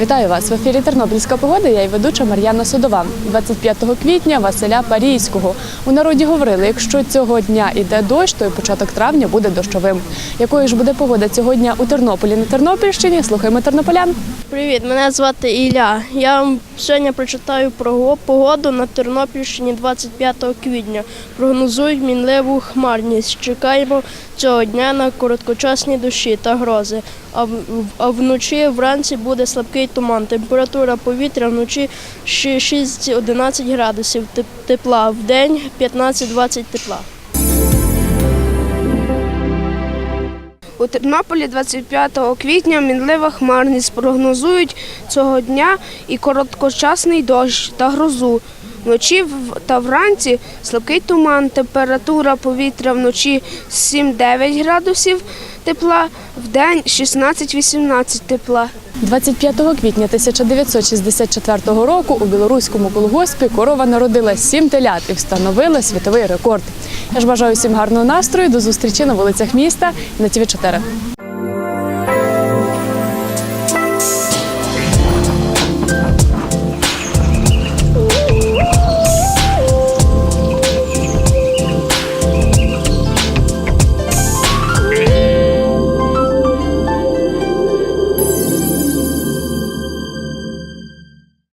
Вітаю вас в ефірі Тернопільська погода. Я і ведуча Мар'яна Судова. 25 квітня Василя Парійського. У народі говорили, якщо цього дня іде дощ, то і початок травня буде дощовим. Якою ж буде погода цього дня у Тернополі на Тернопільщині? Слухаємо тернополян. Привіт, мене звати Ілля. Я сьогодні прочитаю про погоду на Тернопільщині 25 квітня. Прогнозують мінливу хмарність. Чекаємо цього дня на короткочасні дощі та грози. А, вночі вранці буде слабкий туман. Температура повітря вночі 6-11 градусів тепла, в день 15-20 тепла. У Тернополі 25 квітня мінлива хмарність прогнозують цього дня і короткочасний дощ та грозу. Вночі та вранці слабкий туман, температура повітря вночі 7-9 градусів тепла, в день 16-18 тепла. 25 квітня 1964 року у білоруському колгоспі корова народила сім телят і встановила світовий рекорд. Я ж бажаю всім гарного настрою. До зустрічі на вулицях міста на ТВ 4